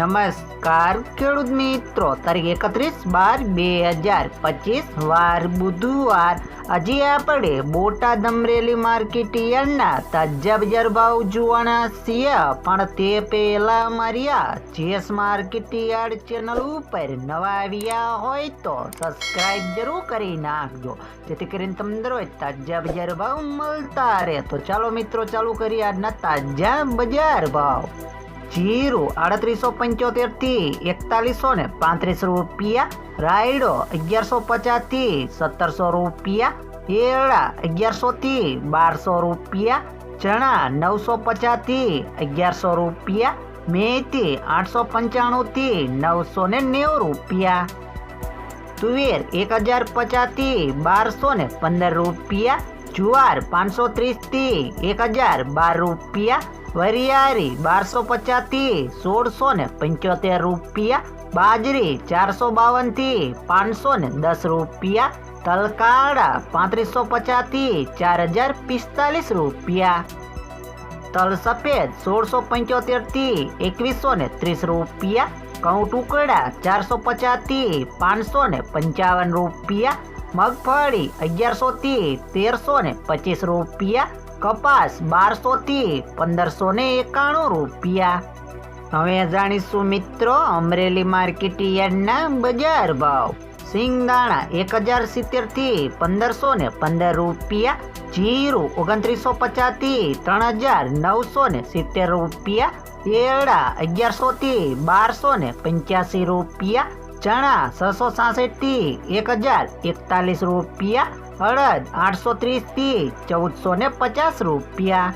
નમસ્કાર, ખેડૂત મિત્રો. તારીખ એકત્રીસ બાર બે હજાર પચીસ, વાર બુધવાર. આજે આપણે બોટાદ અમરેલી માર્કેટ યાર્ડના તાજા બજાર ભાવ જોવાના છીએ. પણ તે પહેલા અમારી આ જેસ માર્કેટ યાર્ડ ચેનલ ઉપર નવા આવ્યા હોય તો સબસ્ક્રાઇબ જરૂર કરી નાખજો. જેથી કરીને તમને દરરોજ તાજા બજાર ભાવ મળતા રહે. તો ચાલો મિત્રો, ચાલુ કરીએ આજના તાજા બજાર ભાવ. જીરું આડત્રીસો પંચોતેરથી એકતાલીસો ને પાંત્રીસ રૂપિયા. રાયડો અગિયારસો પચાસથી સત્તરસો રૂપિયા. એળા અગિયારસો થી બારસો રૂપિયા. ચણા નવસો પચાસથી અગિયારસો રૂપિયા. મેથી આઠસો પંચાણું થી નવસો ને નેવું રૂપિયા. તુવેર એક હજાર પચાસથી બારસો ને પંદર રૂપિયા. જુવાર પાંચસો ત્રીસથી એક હજાર બાર રૂપિયા. વરિયાળી બારસો પચાસથી સોળસો ને પંચોતેર રૂપિયા, બાજરી ચારસો બાવનથી પાંચસો ને દસ રૂપિયા તલકાળા પાંત્રીસો પચાસથી ચાર હજાર પિસ્તાલીસ રૂપિયા. તલ સફેદ સોળસો પંચોતેરથી એકવીસો ને ત્રીસ રૂપિયા, ઘઉં ટુકડા ચારસો પચાસથી પાંચસો ને પંચાવન રૂપિયા, મગફળી અગિયારસો થી તેરસો ને પચીસ રૂપિયા કપાસ બારસો થી પંદરસો ને એકાણું રૂપિયા. હવે જાણીશું મિત્રો, અમરેલી માર્કેટ યાર્ડના બજાર ભાવ. સિંગદાણા એક હજાર સિત્તેરથી પંદરસો ને પંદર રૂપિયા. જીરું ઓગણત્રીસો પચાસથી ત્રણ હજાર નવસો ને સિત્તેર રૂપિયા. એરડા અગિયારસો થી બારસો ને પંચ્યાસી રૂપિયા. ચણા છસો સાસઠથી એક હજાર એકતાલીસ રૂપિયા. અડદ આઠસો ત્રીસથી ચૌદસો ને પચાસ રૂપિયા.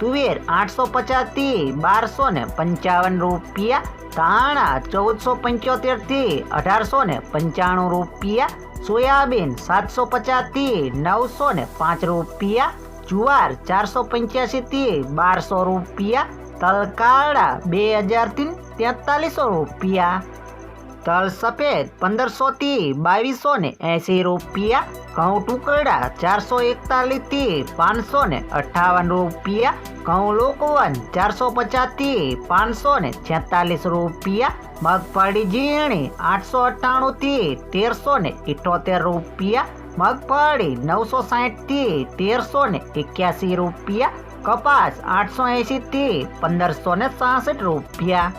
તુવેર આઠસો પચાસથી બારસો ને પંચાવન રૂપિયા. ધાણા ચૌદસો પંચોતેરથી અઢારસો ને પંચાણું રૂપિયા. સોયાબીન સાતસો પચાસથી નવસો ને પાંચ રૂપિયા. જુવાર ચારસો પંચ્યાસીથી બારસો રૂપિયા. તલકાળા બે હજારથી તેતાલીસો રૂપિયા. તલ સફેદ પંદરસો થી બાવીસો ને એસી રૂપિયા. ઘઉં ટુકડા ચારસો એકતાલીસથી પાંચસો ને અઠાવન રૂપિયા. ઘઉં લોકવન ચારસો પચાસથી પાંચસો ને છેતાલીસ રૂપિયા. મગફળી ઝીણી આઠસો અઠ્ઠાણુંથી તેરસો ને ઇઠોતેર રૂપિયા. મગફળી નવસો સાઠથી તેરસો ને એક્યાસી રૂપિયા. કપાસ આઠસો એંશી થી પંદરસો ને સાસઠ રૂપિયા.